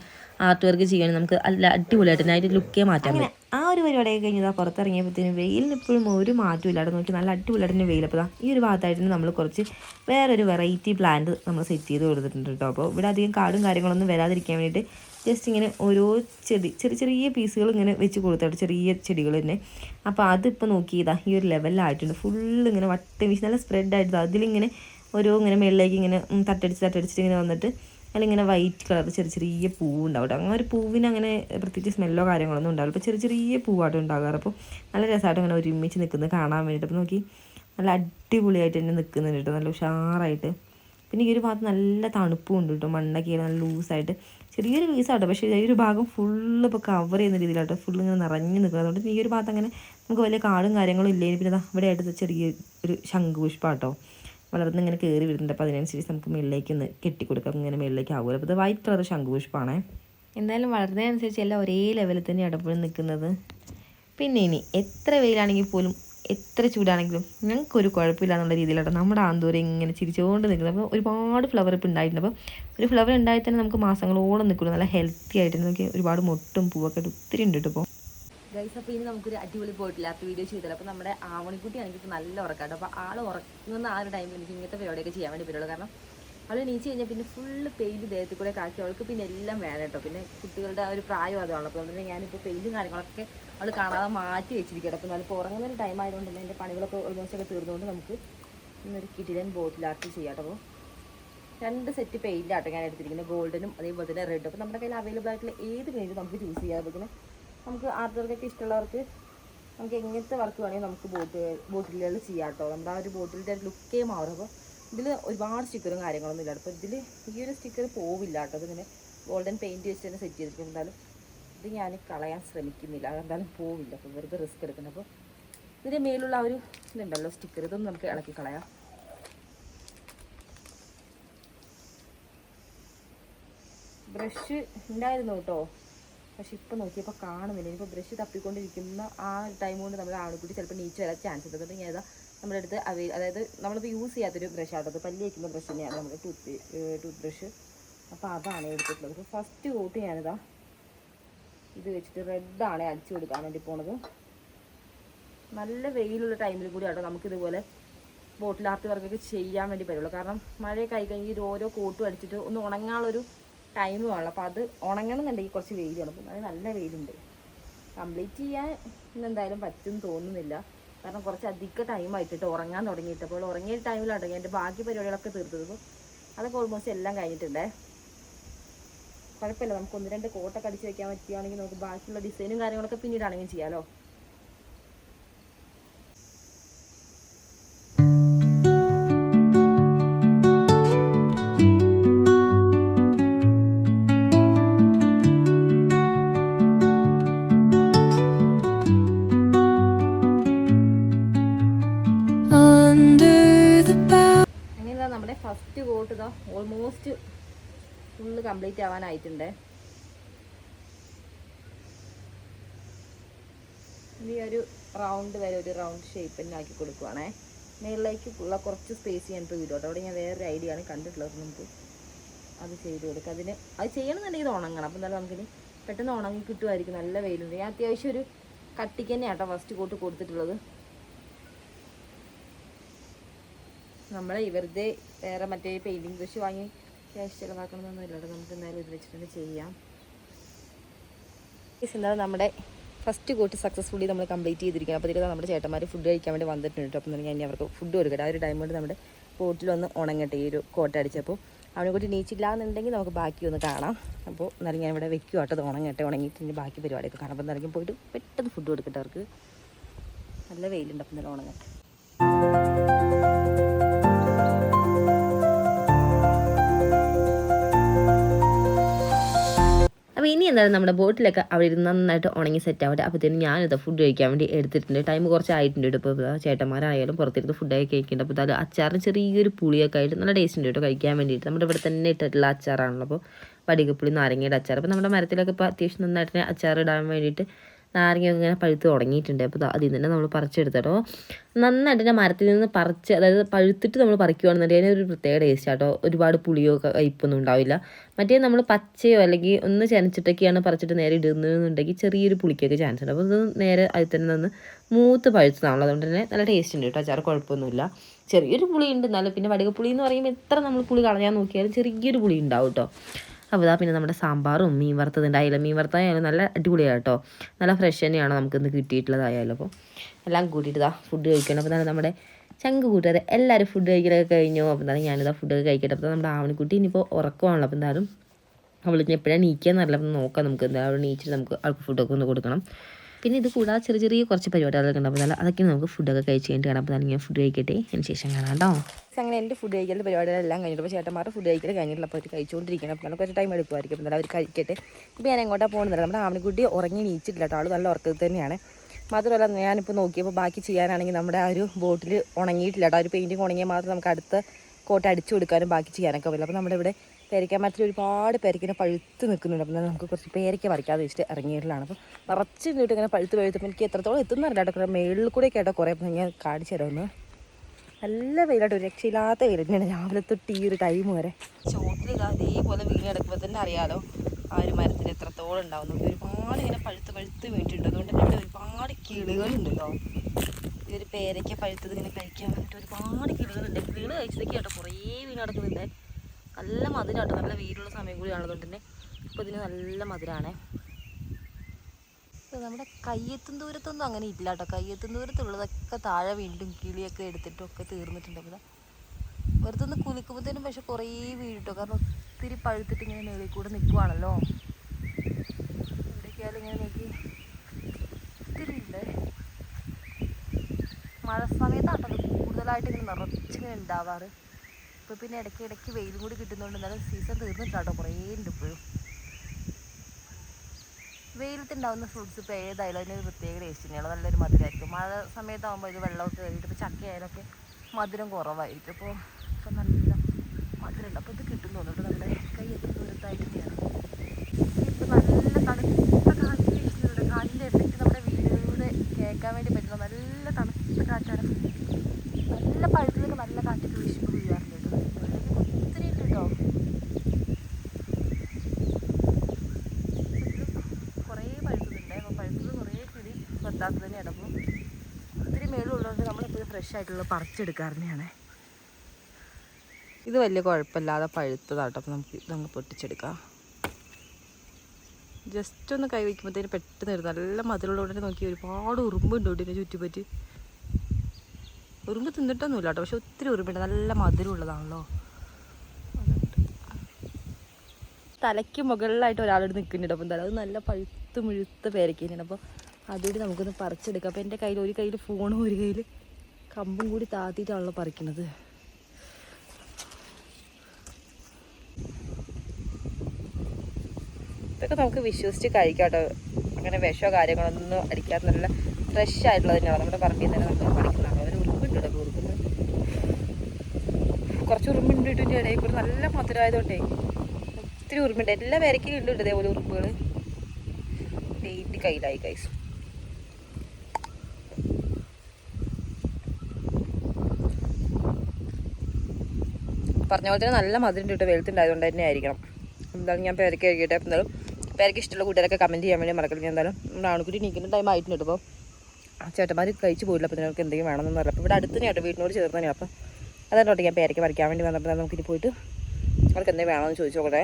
ആർട്ട് വർക്ക് ചെയ്യാൻ നമുക്ക് നല്ല അടിപൊളിയായിട്ട് തന്നെ അതിന്റെ ലുക്കേ മാറ്റാൻ പറ്റും. ആ ഒരു പരിപാടിയൊക്കെ കഴിഞ്ഞാൽ പുറത്തിറങ്ങിയപ്പോഴത്തേനും വെയിലിന് ഇപ്പോഴും ഒരു മാറ്റമില്ല അവിടെ നോക്കി നല്ല അടിപൊളിയായിട്ട് തന്നെ വെയിൽ. അപ്പോൾ ദാ ഈ ഒരു ഭാഗത്തായിട്ട് നമ്മൾ കുറച്ച് വേറൊരു വെറൈറ്റി പ്ലാന്റ് നമ്മൾ സെറ്റ് ചെയ്ത് കൊടുത്തിട്ടുണ്ട് കേട്ടോ. അപ്പോൾ ഇവിടെ അധികം കാടും കാര്യങ്ങളൊന്നും വരാതിരിക്കാൻ വേണ്ടിയിട്ട് ജസ്റ്റ് ഇങ്ങനെ ഓരോ ചെടി ചെറിയ ചെറിയ പീസുകൾ ഇങ്ങനെ വെച്ച് കൊടുത്തിട്ട് ചെറിയ ചെടികൾ തന്നെ. അപ്പോൾ അതിപ്പോൾ നോക്കിയതാ ഈ ഒരു ലെവലിലായിട്ടുണ്ട് ഫുള്ള് ഇങ്ങനെ വട്ട വീശ് നല്ല സ്പ്രെഡ് ആയിട്ട് അതിലിങ്ങനെ ഓരോ ഇങ്ങനെ മുകളിലേക്ക് ഇങ്ങനെ തട്ടടിച്ച് തട്ടടിച്ചിട്ട് ഇങ്ങനെ വന്നിട്ട് അതിലിങ്ങനെ വൈറ്റ് കളർ ചെറിയ ചെറിയ പൂവ് ഉണ്ടാവും കേട്ടോ അങ്ങനെ ഒരു പൂവിന് അങ്ങനെ പ്രത്യേകിച്ച് സ്മെല്ലോ കാര്യങ്ങളൊന്നും ഉണ്ടാവില്ല. അപ്പോൾ ചെറിയ ചെറിയ പൂവായിട്ട് ഉണ്ടാകാറ്. അപ്പോൾ നല്ല രസമായിട്ട് അങ്ങനെ ഒരുമിച്ച് നിൽക്കുന്നത് കാണാൻ വേണ്ടിയിട്ട്. അപ്പോൾ നോക്കി നല്ല അടിപൊളിയായിട്ട് തന്നെ നിൽക്കുന്നുണ്ട് കേട്ടോ. നല്ല ഉഷാറായിട്ട്. പിന്നെ ഈ ഒരു ഭാഗത്ത് നല്ല തണുപ്പും ഉണ്ട് കേട്ടോ. മണ്ണൊക്കെ നല്ല ലൂസായിട്ട് ചെറിയൊരു പീസാട്ടോ പക്ഷേ ഈ ഒരു ഭാഗം ഫുള്ള് ഇപ്പോൾ കവർ ചെയ്യുന്ന രീതിയിലാട്ടോ. ഫുള്ള് ഇങ്ങനെ നിറഞ്ഞു നിൽക്കുന്നത്. അതുകൊണ്ട് ഈ ഒരു ഭാഗത്ത് അങ്ങനെ നമുക്ക് വലിയ കാടും കാര്യങ്ങളും ഇല്ലേ പിന്നെ ഇവിടെ ആയിട്ട് ചെറിയ ഒരു ശംഖുപുഷ്പാട്ടോ. വളർന്ന് ഇങ്ങനെ കയറി വരുന്നുണ്ട്. അപ്പോൾ അതിനനുസരിച്ച് നമുക്ക് മുകളിലേക്ക് ഒന്ന് കെട്ടിക്കൊടുക്കാം. ഇങ്ങനെ മുകളിലേക്ക് ആകുമല്ലോ അപ്പോൾ ഇത് വൈറ്റ് കളർ ശംഖുപുഷ്പമാണേ എന്തായാലും വളർന്നതിനനുസരിച്ച് എല്ലാം ഒരേ ലെവലിൽ തന്നെ എപ്പോഴും നിൽക്കുന്നത്. പിന്നെ ഇനി എത്ര വെയിലാണെങ്കിൽ പോലും എത്ര ചൂടാണെങ്കിലും ഞങ്ങൾക്കൊരു കുഴപ്പമില്ല എന്നുള്ള രീതിയിലാണ് നമ്മുടെ ആന്തൂരം ഇങ്ങനെ ചിരിച്ചുകൊണ്ട് നിൽക്കുന്നത്. അപ്പോൾ ഒരുപാട് ഫ്ലവർ ഇപ്പോൾ ഉണ്ടായിട്ടുണ്ട്. അപ്പോൾ ഒരു ഫ്ലവർ ഉണ്ടായി തന്നെ നമുക്ക് മാസങ്ങളോളം നിൽക്കുള്ളൂ. നല്ല ഹെൽത്തി ആയിട്ട് നമുക്ക് ഒരുപാട് മൊട്ടും പൂവൊക്കെ ഒത്തിരി ഉണ്ട് ഇപ്പോൾ ഗൈസ് അപ്പോൾ ഇനി നമുക്കൊരു അടിപൊളി പോയിട്ടില്ലാത്ത വീഡിയോ ചെയ്തല്ലോ അപ്പോൾ നമ്മുടെ ആവണിക്കുട്ടി ഇപ്പോൾ നല്ല ഉറക്കാട്ടോ. അപ്പോൾ ആൾ ഉറങ്ങുന്ന ആ ഒരു ടൈമിൽ എനിക്ക് ഇങ്ങനത്തെ പരിപാടിയൊക്കെ ചെയ്യാൻ വേണ്ടി പറ്റുള്ളൂ. കാരണം അവൾ എണീച്ച് കഴിഞ്ഞാൽ പിന്നെ ഫുള്ള് പെയിന്റ് ദേഹത്തിൽ കൂടെ കാക്കി അവൾക്ക് പിന്നെ എല്ലാം വേണം കേട്ടോ. പിന്നെ കുട്ടികളുടെ ആ ഒരു പ്രായം അതാണ് അപ്പോൾ അതുകൊണ്ട് ഞാനിപ്പോൾ പെയിന്റും കാര്യങ്ങളൊക്കെ അവൾ കാണാതെ മാറ്റി വെച്ചിരിക്കട്ടെ അപ്പോൾ നല്ല ഉറങ്ങുന്ന ടൈം ആയതുകൊണ്ട് തന്നെ എന്റെ പണികളൊക്കെ ഓൾമോസ്റ്റ് ഒക്കെ തീർന്നുകൊണ്ട് നമുക്ക് ഇന്നൊരു കിടിലൻ ബോട്ടിലാക്കി ചെയ്യാം കേട്ടോ. അപ്പോൾ രണ്ട് സെറ്റ് പെയിന്റാട്ടോ ഞാൻ എടുത്തിരിക്കുന്നത് ഗോൾഡനും അതേപോലെ തന്നെ റെഡും അപ്പോൾ നമ്മുടെ കയ്യിൽ അവൈലബിൾ ആയിട്ടുള്ള ഏത് പെയിന്റ് നമുക്ക് ചൂസ് ചെയ്യാം. അതുപോലെ നമുക്ക് ആർട്ട് വർക്കൊക്കെ ഇഷ്ടമുള്ളവർക്ക് നമുക്ക് എങ്ങനത്തെ വർക്ക് വേണമെങ്കിൽ നമുക്ക് ബോട്ട് ബോട്ടിലുകൾ ചെയ്യാം കേട്ടോ. നമ്മുടെ ആ ഒരു ബോട്ടിലിന്റെ ലുക്കേ മാറും. അപ്പോൾ ഇതിൽ ഒരുപാട് സ്റ്റിക്കറും കാര്യങ്ങളൊന്നും ഇല്ല. അപ്പോൾ ഇതിൽ ഈ ഒരു സ്റ്റിക്കർ പോവില്ല കേട്ടോ. അതിങ്ങനെ ഗോൾഡൻ പെയിന്റ് വെച്ച് തന്നെ സെറ്റ് ചെയ്തിട്ടുണ്ട് എന്തായാലും ഇത് ഞാൻ കളയാൻ ശ്രമിക്കുന്നില്ല. അതെന്തായാലും പോവില്ല. അപ്പോൾ വെറുതെ റിസ്ക് എടുക്കുന്നത്. അപ്പോൾ ഇതിന്റെ മേലുള്ള ആ ഒരു ഇതുണ്ടല്ലോ സ്റ്റിക്കർ ഇതൊന്നും നമുക്ക് ഇളക്കി കളയാം. ബ്രഷ് ഉണ്ടായിരുന്നു കേട്ടോ. പക്ഷെ ഇപ്പം നോക്കിയപ്പോൾ കാണുന്നില്ല. ഇനിയിപ്പോൾ ബ്രഷ് തപ്പിക്കൊണ്ടിരിക്കുന്ന ആ ടൈം കൊണ്ട് നമ്മൾ ആളുകൂടി ചിലപ്പോൾ നീച്ച് വരാൻ ചാൻസ് ഉണ്ട്. അതുകൊണ്ട് ഞാൻ ഇതാ നമ്മുടെ അടുത്ത് അവൈ അതായത് നമ്മളിത് യൂസ് ചെയ്യാത്തൊരു ബ്രഷ് ആണ് അത് പല്ല് വയ്ക്കുന്ന ബ്രഷ് തന്നെയാണ് നമ്മുടെ ടൂത്ത് ടൂത്ത് ബ്രഷ് അപ്പോൾ അതാണ് എടുത്തിട്ടുള്ളത്. അപ്പോൾ ഫസ്റ്റ് കോട്ട് ഞാനിതാ ഇത് വെച്ചിട്ട് റെഡാണ് അടിച്ചു കൊടുക്കാൻ വേണ്ടി പോണത്. നല്ല വെയിലുള്ള ടൈമിൽ കൂടി ആട്ടോ നമുക്കിതുപോലെ ബോട്ടിൽ ആർട്ട് വർക്കൊക്കെ ചെയ്യാൻ വേണ്ടി പറ്റുള്ളൂ. കാരണം മഴയൊക്കെ ആയി കഴിഞ്ഞാൽ ഇത് ഓരോ കോട്ടും അടിച്ചിട്ട് ഒന്ന് ഉണങ്ങാനുള്ളൊരു ടൈം വേണം. അപ്പോൾ അത് ഉണങ്ങണമെന്നുണ്ടെങ്കിൽ കുറച്ച് വെയിൽ വേണം അത് നല്ല വെയിലുണ്ട്. കംപ്ലീറ്റ് ചെയ്യാൻ ഇന്ന് എന്തായാലും പറ്റും തോന്നുന്നില്ല. കാരണം കുറച്ച് അധിക ടൈം ഉറങ്ങാൻ തുടങ്ങിയിട്ട്. അപ്പോൾ ഉറങ്ങിയ ടൈമിലാണ് എന്റെ ബാക്കി പരിപാടികളൊക്കെ തീർത്തത്. അപ്പോൾ അതൊക്കെ ഓൾമോസ്റ്റ് എല്ലാം കഴിഞ്ഞിട്ടുണ്ട്. കുഴപ്പമില്ല. നമുക്ക് ഒന്ന് രണ്ട് കോട്ടൊക്കെ അടിച്ച് വെക്കാൻ പറ്റുകയാണെങ്കിൽ നമുക്ക് ബാക്കിയുള്ള ഡിസൈനും കാര്യങ്ങളൊക്കെ പിന്നീടാണെങ്കിലും ചെയ്യാമല്ലോ ഓൾമോസ്റ്റ് ഫുള്ള് കംപ്ലീറ്റ് ആവാനായിട്ടുണ്ട്. ഇനി ഒരു റൗണ്ട് വരെ ഒരു റൗണ്ട് ഷേപ്പ് തന്നെ ആക്കി കൊടുക്കുവാണേ. മേളിലേക്ക് ഉള്ള കുറച്ച് സ്പേസ് ഞാൻ ഇപ്പോൾ വിടും അവിടെ ഞാൻ വേറൊരു ഐഡിയ ആണ് കണ്ടിട്ടുള്ളത് നമുക്ക്. അത് ചെയ്ത് കൊടുക്കുക അതിന് അത് ചെയ്യണമെന്നുണ്ടെങ്കിൽ ഇത് ഉണങ്ങണം. അപ്പം എന്തായാലും നമുക്കിനി പെട്ടെന്ന് ഉണങ്ങി കിട്ടുമായിരിക്കും. നല്ല വെയിലുണ്ട്. ഞാൻ അത്യാവശ്യം ഒരു കട്ടിക്ക് തന്നെയാണ് കേട്ടോ ഫസ്റ്റ് കോട്ട് കൊടുത്തിട്ടുള്ളത്. നമ്മൾ വെറുതെ വേറെ മറ്റേ പെയിന്റിങ് ബ്രഷ് വാങ്ങി ക്യാഷ് ചിലവാക്കണമെന്നൊന്നുമില്ലല്ലോ നമുക്ക് എന്തായാലും ഇത് വെച്ചിട്ട് ചെയ്യാം. എന്താ നമ്മുടെ ഫസ്റ്റ് കോട്ട് സക്സസ്ഫുള്ളി നമ്മൾ കംപ്ലീറ്റ് ചെയ്തിരിക്കണം അപ്പോൾ ഇതിൽ നമ്മുടെ ചേട്ടന്മാർ ഫുഡ് കഴിക്കാൻ വേണ്ടി വന്നിട്ടുണ്ട് കേട്ടോ. അപ്പം ഞാൻ ഇനി അവർക്ക് ഫുഡ് കൊടുക്കട്ടെ. ആ ഒരു ടൈം കൊണ്ട് നമ്മുടെ പോട്ടിലൊന്ന് ഉണങ്ങട്ടെ ഈ ഒരു കോട്ട അടിച്ചപ്പോൾ. അവനെ കൂടി നീച്ചില്ല എന്നുണ്ടെങ്കിൽ നമുക്ക് ബാക്കി ഒന്ന് കാണാം. അപ്പോൾ എന്നാലും ഞാൻ ഇവിടെ വെക്കും കേട്ടോ. അത് ഉണങ്ങട്ടെ ഉണങ്ങിയിട്ട് ഇനി ബാക്കി പരിപാടിയൊക്കെ കാണാം. അപ്പോൾ എന്നാലും പോയിട്ട് പെട്ടെന്ന് ഫുഡ് കൊടുക്കട്ടെ അവർക്ക്. നല്ല വെയിലുണ്ട്. അപ്പം നല്ല ഉണങ്ങട്ടെ. എന്തായാലും നമ്മുടെ ബോട്ടിലൊക്കെ അവിടെ ഇരുന്ന് നന്നായിട്ട് ഉണങ്ങി സെറ്റ് ആവട്ടെ. അപ്പോഴത്തേനും ഞാനിത് ഫുഡ് കഴിക്കാൻ വേണ്ടി എടുത്തിട്ടുണ്ട്. ടൈം കുറച്ച് ആയിട്ടുണ്ട് ഇപ്പോൾ ചേട്ടന്മാരായാലും പുറത്തിരുന്ന് ഫുഡൊക്കെ കഴിക്കുന്നുണ്ട് അപ്പോൾ അതായത് അച്ചാറിന് ചെറിയൊരു പുളിയൊക്കെ ആയിട്ട് നല്ല ടേസ്റ്റ് ഉണ്ട് കേട്ടോ കഴിക്കാൻ വേണ്ടിയിട്ട്. നമ്മുടെ ഇവിടെ തന്നെ ഇട്ടിട്ടുള്ള അച്ചാറാണല്ലോ. അപ്പോൾ വടികപ്പുളി നാരങ്ങയുടെ അച്ചാർ അപ്പോൾ നമ്മുടെ മരത്തിലൊക്കെ ഇപ്പോൾ അത്യാവശ്യം നന്നായിട്ട് അച്ചാർ ഇടാൻ വേണ്ടിയിട്ട് നാരങ്ങ ഇങ്ങനെ പഴുത്ത് തുടങ്ങിയിട്ടുണ്ട്. അപ്പോൾ അതിൽ തന്നെ നമ്മൾ പറിച്ചെടുത്തട്ടോ. നന്നായിട്ട് തന്നെ മരത്തിൽ നിന്ന് പറിച്ച് അതായത് പഴുത്തിട്ട് നമ്മൾ പറിക്കുകയാണെന്നുണ്ടെങ്കിൽ അതിന് ഒരു പ്രത്യേക ടേസ്റ്റ് ആട്ടോ. ഒരുപാട് പുളിയോ കയ്പൊന്നും ഉണ്ടാവില്ല. മറ്റേ നമ്മൾ പച്ചയോ അല്ലെങ്കിൽ ഒന്ന് ചനച്ചിട്ടൊക്കെയാണ് പറിച്ചിട്ട് നേരെ ഇടുന്നതെന്നുണ്ടെങ്കിൽ ചെറിയൊരു പുളിക്കൊക്കെ ചാൻസ് ഉണ്ട്. അപ്പോൾ ഇത് നേരെ അതിൽ തന്നെ നിന്ന് മൂത്ത് പഴുത്തതാണല്ലോ. അതുകൊണ്ട് തന്നെ നല്ല ടേസ്റ്റ് ഉണ്ട് കേട്ടോ. അച്ചാർ കുഴപ്പമൊന്നുമില്ല. ചെറിയൊരു പുളി ഉണ്ട് എന്നാലും പിന്നെ വടുക എന്ന് പറയുമ്പോൾ എത്ര നമ്മൾ പുളി കളഞ്ഞാൽ നോക്കിയാലും ചെറിയൊരു പുളി ഉണ്ടാവും കേട്ടോ. അപ്പോൾ ഇതാ പിന്നെ നമ്മുടെ സാമ്പാറും മീൻ വറുത്തതുണ്ട് അയില മീൻ വറുത്തതായാലും നല്ല അടിപൊളിയാണ് കേട്ടോ. നല്ല ഫ്രഷ് തന്നെയാണ് നമുക്കിന്ന് കിട്ടിയിട്ടുള്ളതായാലും അപ്പോൾ എല്ലാം കൂട്ടിയിട്ട് ഇതാ ഫുഡ് കഴിക്കണം. അപ്പോൾ നമ്മുടെ ചങ്ക് കൂട്ടുകാർ. എല്ലാവരും ഫുഡ് കഴിക്കലൊക്കെ കഴിഞ്ഞു. അപ്പോൾ എന്തായാലും ഞാനിതാ ഫുഡൊക്കെ കഴിക്കട്ടെ. അപ്പോൾ നമ്മുടെ ആവണിക്കുട്ടി ഇനിയിപ്പോൾ ഉറക്കമാണല്ലോ. അപ്പോൾ എന്തായാലും അവൾ ഇനി എപ്പോഴാണ് നീക്കിയെന്നറിയില്ല അപ്പം നോക്കാം നമുക്ക് എന്തായാലും നീച്ചിട്ട് നമുക്ക് ആൾക്ക് ഫുഡൊക്കെ ഒന്ന് കൊടുക്കണം. പിന്നെ ഇത് കൂടാതെ ചെറിയ ചെറിയ കുറച്ച് പരിപാടികളൊക്കെ ഉണ്ടാകുമ്പോൾ അതൊക്കെ നമുക്ക് ഫുഡൊക്കെ കഴിച്ച് കഴിഞ്ഞിട്ട് കാണാം. അപ്പോൾ ഞാൻ ഫുഡ് കഴിക്കട്ടെ. അതിന് ശേഷം കാണാം കേട്ടോ. അങ്ങനെ എന്റെ ഫുഡ് കഴിക്കേണ്ട പരിപാടികളെല്ലാം കഴിഞ്ഞിട്ട് അപ്പോൾ ചേട്ടന്മാരുടെ ഫുഡ് കഴിക്കൽ കഴിഞ്ഞിട്ടില്ല അപ്പോൾ അവർ കഴിച്ചുകൊണ്ടിരിക്കണം. അപ്പോൾ നമുക്ക് കുറച്ച് ടൈം എടുക്കുമായിരിക്കും. അപ്പോൾ അവർ കഴിക്കട്ടെ. ഇപ്പോൾ ഞാൻ എങ്ങോട്ടാണ് പോകുന്നില്ല നമ്മുടെ ആമണിക്കുട്ടി ഉറങ്ങി നീച്ചിട്ടില്ല കേട്ടോ. ആൾ നല്ല ഉറക്കത്തിൽ തന്നെയാണ്. മാത്രമല്ല ഞാനിപ്പോൾ നോക്കിയപ്പോൾ ബാക്കി ചെയ്യാനാണെങ്കിൽ നമ്മുടെ ആ ഒരു ബോട്ടിൽ ഉണങ്ങിയിട്ടില്ല കേട്ടോ. ആ ഒരു പെയിന്റിങ് ഉണങ്ങിയാൽ മാത്രം നമുക്ക് അടുത്ത കോട്ട് അടിച്ചു കൊടുക്കാനും ബാക്കി ചെയ്യാനൊക്കെ പറ്റില്ല അപ്പോൾ നമ്മുടെ ഇവിടെ പേരയ്ക്കാൻ മരത്തിൽ ഒരുപാട് പേരയ്ക്കിനെ പഴുത്ത് നിൽക്കുന്നുണ്ട്. അപ്പം നമുക്ക് കുറച്ച് പേരയ്ക്ക പറിക്കാതെ വെച്ചിട്ട് ഇറങ്ങിയിട്ടുള്ളതാണ്. അപ്പോൾ നിറച്ച് നിന്നിട്ട് ഇങ്ങനെ പഴുത്ത് പഴുത്തപ്പോൾ എനിക്ക് എത്രത്തോളം എത്തുന്നറില്ല കേട്ടോ. മേളിൽ കൂടെ കേട്ടോ കുറേ. അപ്പം ഞാൻ കാണിച്ചു തരാമെന്ന് നല്ല വെയിലായിട്ട് ഒരു രക്ഷയില്ലാത്ത വെയിൽ തന്നെയാണ്. രാവിലെ തൊട്ട് ഈ ഒരു ടൈം വരെ. ചോട്ടിൽ അതേപോലെ വീണ് കിടക്കുമ്പോൾ തന്നെ അറിയാലോ ആ ഒരു മരത്തിന് എത്രത്തോളം ഉണ്ടാവും ഒരുപാട് ഇങ്ങനെ പഴുത്ത് പഴുത്ത് വീണിട്ടുണ്ട്. അതുകൊണ്ട് തന്നെ ഒരുപാട് കിളികളുണ്ടല്ലോ. ഈ ഒരു പേരയ്ക്ക പഴുത്തത് ഇങ്ങനെ കഴിക്കാൻ വേണ്ടിയിട്ട് ഒരുപാട് കിളികളുണ്ട്. കിളി കഴിച്ചതൊക്കെ കേട്ടോ കുറേ വീണ് കിടക്കുന്നുണ്ട്. നല്ല മധുരം കേട്ടോ. നല്ല വെയിലുള്ള സമയം കൂടിയാണ് അതുകൊണ്ട് തന്നെ ഇപ്പോൾ ഇതിന് നല്ല മധുരമാണേ നമ്മുടെ കയ്യെത്തും ദൂരത്തൊന്നും അങ്ങനെ ഇല്ല കേട്ടോ. കയ്യെത്തും ദൂരത്തുള്ളതൊക്കെ താഴെ വീണ്ടും കിളിയൊക്കെ എടുത്തിട്ടും ഒക്കെ തീർന്നിട്ടുണ്ട്. അപ്പോൾ വെറുതെ ഒന്ന് കുലിക്കുമ്പോഴത്തേനും പക്ഷെ കുറേ വീഴിട്ടോ കാരണം ഒത്തിരി പഴുത്തിട്ട് ഇങ്ങനെ മേളിൽ കൂടെ നിൽക്കുവാണല്ലോ എവിടേക്കായാലും ഇങ്ങനെ നോക്കി ഒത്തിരി ഉണ്ട്. മഴ സമയത്താട്ടോ കൂടുതലായിട്ട് ഇങ്ങനെ നിറച്ചിങ്ങനെ ഉണ്ടാവാറ്. ഇപ്പോൾ പിന്നെ ഇടയ്ക്ക് ഇടയ്ക്ക് വെയിലും കൂടി കിട്ടുന്നതുകൊണ്ട് എന്നാലും സീസൺ തീർന്നിട്ടാട്ടോ കുറേ ഉണ്ട് ഇപ്പോഴും വെയിലത്തുണ്ടാവുന്ന ഫ്രൂട്ട്സ് ഇപ്പോൾ ഏതായാലും അതിനൊരു പ്രത്യേക ടേസ്റ്റ് തന്നെയാണ്. നല്ലൊരു മധുരമായിരിക്കും മഴ സമയത്താകുമ്പോൾ ഇത് വെള്ളമൊക്കെ കയറിയിട്ട് ഇപ്പോൾ ചക്ക ആയാലൊക്കെ മധുരം കുറവായിരിക്കും. അപ്പോൾ ഇപ്പം നല്ല മധുരമുണ്ട്. അപ്പോൾ ഇത് കിട്ടും തോന്നുന്നുണ്ട് നമ്മുടെ കൈ എത്ര ദൂരത്തായിട്ട് തന്നെയാണ് ഇപ്പോൾ നല്ല തണുത്ത കാറ്റ് വീശുന്നുണ്ട് കാറ്റിന്റെ എഫക്റ്റ് നമ്മുടെ വീടുകളിലൂടെ കേൾക്കാൻ വേണ്ടി പറ്റുന്ന നല്ല തണുത്ത കാറ്റാണ്. നല്ല പഴുത്തിലൊക്കെ നല്ല കാറ്റൊക്കെ വീശുമ്പോൾ വീഴാറുണ്ട് കേട്ടോ വെള്ളത്തിൽ ഒത്തിരി ഉണ്ട് കേട്ടോ കുറേ പഴുത്തതുണ്ട് അപ്പോൾ പഴുത്തത് കുറേ കിളി പത്താത്തത് തന്നെയാണ് അപ്പോൾ ഒത്തിരി മേളുള്ളതുകൊണ്ട് നമ്മളെപ്പോഴും ഫ്രഷ് ആയിട്ടുള്ള പറിച്ചെടുക്കാറുന്നെയാണ്. ഇത് വലിയ കുഴപ്പമില്ലാതെ പഴുത്തതാട്ടോ അപ്പോൾ നമുക്ക് ഇതങ്ങ് പൊട്ടിച്ചെടുക്കാം. ജസ്റ്റ് ഒന്ന് കൈ വയ്ക്കുമ്പോഴത്തേന് പെട്ടെന്ന് വരും. നല്ല മധുരമുള്ള ഉടനെ നോക്കി ഒരുപാട് ഉറുമ്പുണ്ട് ഇതിനെ ചുറ്റിപ്പറ്റി. ഉറുമ്പ് തിന്നിട്ടൊന്നുമില്ല കേട്ടോ പക്ഷെ ഒത്തിരി ഉറുമ്പുണ്ട്. നല്ല മധുരമുള്ളതാണല്ലോ. തലയ്ക്ക് മുകളിലായിട്ട് ഒരാളോട് നിൽക്കുന്നുണ്ട്. അപ്പം തല അത് നല്ല പഴുത്ത് മുഴുത്ത പേരയ്ക്കുന്നുണ്ട്. അപ്പോൾ അതുകൂടി നമുക്കൊന്ന് പറിച്ചെടുക്കാം. അപ്പോൾ എന്റെ കയ്യിൽ ഒരു കയ്യിൽ ഫോണും ഒരു കയ്യിൽ കമ്പും കൂടി താത്തിയിട്ടാണല്ലോ പറിക്കണത്. ഇതൊക്കെ നമുക്ക് വിശ്വസിച്ച് കഴിക്കാട്ടോ അങ്ങനെ വിഷമോ കാര്യങ്ങളൊന്നും അടിക്കാത്ത നല്ല ഫ്രഷ് ആയിട്ടുള്ളത് തന്നെയാണ്. നമ്മുടെ പറമ്പിൽ തന്നെ നമുക്ക് പഠിക്കുന്നതാണ് അവർ ഉറുമ്പുണ്ട് കേട്ടോ ഉറുമ്പ് കുറച്ച് ഉറുമ്പുണ്ട് ഇതിന്റെ ഇടയിൽ കൂടെ. നല്ല മധുരമായതുകൊണ്ടേ ഒത്തിരി ഉറുമ്പുണ്ട് എല്ലാ പേരയ്ക്കും ഉണ്ട് ഇതേപോലെ ഉറുമ്പുകൾ ഡെയിലി കയ്യിലായി കൈസ് പറഞ്ഞ പോലെ തന്നെ നല്ല മധുരം കിട്ടും വെളുത്തുണ്ടായതുകൊണ്ട് തന്നെ ആയിരിക്കണം. എന്തായാലും ഞാൻ പേരയ്ക്ക് കഴിക്കട്ടെ എന്തായാലും പേരയ്ക്ക് ഇഷ്ടമുള്ള കൂട്ടുകാരൊക്കെ കമന്റ് ചെയ്യാൻ വേണ്ടി മറക്കരുത്. എന്തായാലും ആൺകുട്ടി നീക്കുന്ന ടൈം ആയിട്ടുണ്ട് അപ്പോൾ ചേട്ടന്മാർ കഴിച്ച് പോയില്ല അപ്പോൾ നിങ്ങൾക്ക് എന്തെങ്കിലും വേണമെന്ന് പറയാം അപ്പോൾ ഇവിടെ അടുത്ത് തന്നെ വീട്ടിനോട് ചേർന്ന് തന്നെയാണ് അപ്പം അതാണ് ഞാൻ പേരയ്ക്ക് പറിക്കാൻ വേണ്ടി വന്നപ്പോൾ നമുക്കിനി പോയിട്ട് അവർക്ക് എന്തെങ്കിലും വേണമെന്ന് ചോദിച്ചു നോക്കട്ടെ.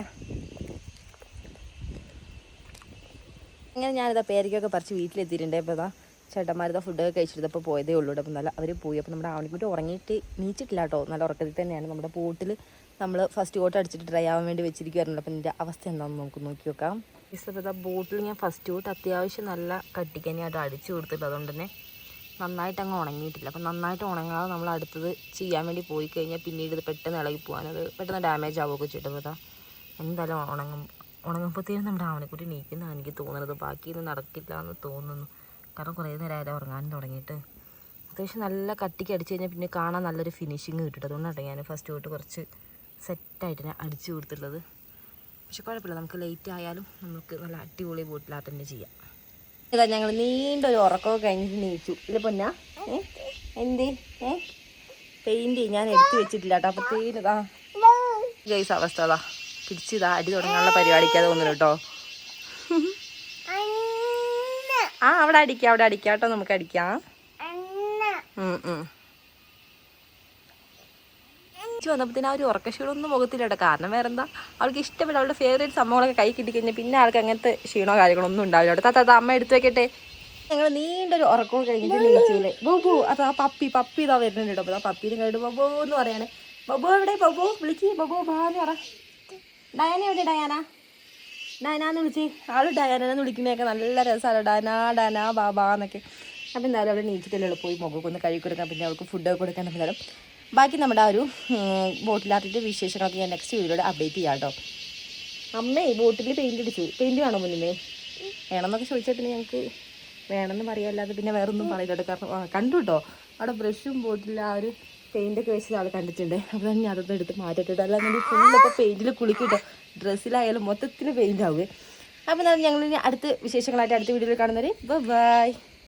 അങ്ങനെ ഞാനിതാ പേരയ്ക്കൊക്കെ പറിച്ച് വീട്ടിലെത്തിയിട്ടുണ്ട്. അപ്പോൾ ഇതാ ചേട്ടന്മാരിതാ ഫുഡൊക്കെ കഴിച്ചിരുന്നപ്പോൾ പോയതേ ഉള്ളൂ അപ്പം നല്ല അവർ പോയി. അപ്പോൾ നമ്മുടെ ആവണിക്കുട്ടി ഉറങ്ങിയിട്ട് നീച്ചിട്ടില്ല കേട്ടോ. നല്ല ഉറക്കത്തിൽ തന്നെയാണ്. നമ്മുടെ ബോട്ടിൽ നമ്മൾ ഫസ്റ്റ് കോട്ട് അടിച്ചിട്ട് ഡ്രൈ ആവാൻ വേണ്ടി വെച്ചിരിക്കുകയായിരുന്നു അപ്പം എന്റെ അവസ്ഥ എന്താണെന്ന് നമുക്ക് നോക്കി നോക്കാം. ഇപ്പോൾ ഇതാ ബോട്ടിൽ ഞാൻ ഫസ്റ്റ് കോട്ട് അത്യാവശ്യം നല്ല കട്ടിക്കനെയായിട്ട് അടിച്ചു കൊടുത്തിട്ട് അതുകൊണ്ട് തന്നെ നന്നായിട്ട് അങ്ങ് ഉണങ്ങിയിട്ടില്ല. അപ്പം നന്നായിട്ട് ഉണങ്ങാതെ നമ്മൾ അടുത്തത് ചെയ്യാൻ വേണ്ടി പോയി കഴിഞ്ഞാൽ പിന്നീട് ഇത് പെട്ടെന്ന് ഇളകി പോകാനത് പെട്ടെന്ന് ഡാമേജ് ആവുകയൊക്കെ ചെയ്തിട്ട് അപ്പോൾ എന്തായാലും ഉണങ്ങും. ഉണങ്ങുമ്പോഴത്തേനും നമ്മുടെ ആവണിക്കുട്ടി നീക്കുന്നതാണ് എനിക്ക് തോന്നുന്നത്. ബാക്കിയൊന്നും നടക്കില്ല എന്ന് തോന്നുന്നു. കാരണം കുറേ നേരമായാലും ഉറങ്ങാനും തുടങ്ങിയിട്ട്. അത്യാവശ്യം നല്ല കട്ടിക്ക് അടിച്ചു കഴിഞ്ഞാൽ പിന്നെ കാണാൻ നല്ലൊരു ഫിനിഷിങ് കിട്ടിയിട്ട് അതുകൊണ്ടാണ് ഞാൻ ഫസ്റ്റ് തൊട്ട് കുറച്ച് സെറ്റായിട്ട് ഞാൻ അടിച്ചു കൊടുത്തിട്ടുള്ളത്. പക്ഷെ കുഴപ്പമില്ല. നമുക്ക് ലേറ്റ് ആയാലും നമുക്ക് നല്ല അടിപൊളി ബോട്ടിലാ തന്നെ ചെയ്യാം. ഇതാ ഞങ്ങൾ നീണ്ടൊരു ഉറക്കമൊക്കെ കഴിഞ്ഞിട്ട് നീച്ചു. ഇല്ല പൊന്നാ? എന്ത്? ഏ? പെയിന്റ് ഞാൻ എടുത്തു വെച്ചിട്ടില്ല കേട്ടോ അപ്പത്തേന് ജയ്സ് അവസ്ഥ അതാ പിടിച്ചിതാ അടി തുടങ്ങാനുള്ള പരിപാടിക്കാതെ തോന്നുന്നു കേട്ടോ. ആ അവിടെ അടിക്കാം അവിടെ അടിക്കാം കേട്ടോ നമുക്ക് അടിക്കാം. വന്നപ്പോഴത്തേന് ആ ഒരു ഉറക്കക്ഷീണമൊന്നും മുഖത്തില്ലട്ടോ കാരണം വേറെ എന്താ അവൾക്ക് ഇഷ്ടപ്പെട്ട അവളുടെ ഫേവറേറ്റ് സംഭവങ്ങളൊക്കെ കൈ കിട്ടി കിട്ടിക്കഴിഞ്ഞാൽ പിന്നെ ആൾക്ക് അങ്ങനത്തെ ക്ഷീണോ കാര്യങ്ങളൊന്നും ഉണ്ടാവില്ല കേട്ടോ. താത്ത അമ്മ എടുത്തു വെക്കട്ടെ. ഞങ്ങൾ നീണ്ടൊരു ഉറക്കവും കഴിഞ്ഞിട്ട് നീച്ചില്ലേ ബോബു അത് ആ പപ്പി പപ്പി ഇതാ വരുന്നുണ്ട് കേട്ടോ. അപ്പോൾ ആ പപ്പീനെ കഴിഞ്ഞിട്ട് ബബു എന്ന് പറയണേ. ബബു എവിടെ? ബബു വിളിക്ക്. ബബു ബാന്ന് പറ. ഡയാന എവിടെ ഡയാന? ഡയനാന്ന് വിളിച്ച്. ആൾ ഡയാനെന്ന് വിളിക്കുന്നതൊക്കെ നല്ല രസമാണ് ഡാനാ ഡാനാ ബാബാ എന്നൊക്കെ. അപ്പം എന്തായാലും അവിടെ നീച്ചിട്ടല്ലേ പോയി മുഖമൊക്കെ ഒന്ന് കഴുകി കൊടുക്കാം പിന്നെ അവൾക്ക് ഫുഡൊക്കെ കൊടുക്കാൻ എന്തായാലും. ബാക്കി നമ്മുടെ ആ ഒരു ബോട്ടിലാർട്ടിന്റെ വിശേഷങ്ങളൊക്കെ ഞാൻ നെക്സ്റ്റ് വീഡിയോയിൽ അപ്ഡേറ്റ് ചെയ്യാം കേട്ടോ. അമ്മേ ബോട്ടിൽ പെയിന്റ് അടിച്ചു. പെയിന്റ് വേണോ മുന്നേ വേണമെന്നൊക്കെ ചോദിച്ചാൽ പിന്നെ ഞങ്ങൾക്ക് വേണമെന്ന് പറയാല്ലാതെ പിന്നെ വേറെ ഒന്നും പറയില്ല കാരണം കണ്ടു കേട്ടോ അവിടെ ബ്രഷും ബോട്ടിൽ ആ ഒരു പെയിന്റൊക്കെ വെച്ചത് ആൾ കണ്ടിട്ടുണ്ട്. അപ്പോൾ ഞാൻ അതൊന്നും എടുത്ത് മാറ്റിട്ടിട്ട് അല്ലാതെ ഫുള്ളൊക്കെ പെയിന്റിൽ കുളിക്കും കേട്ടോ ഡ്രസ്സിലായാലും മൊത്തത്തിൽ പെയിന്റ് ആവുക അപ്പോൾ ഞങ്ങൾ അടുത്ത വിശേഷങ്ങളായിട്ട് അടുത്ത വീഡിയോയിൽ കാണുന്നവരെ ബൈ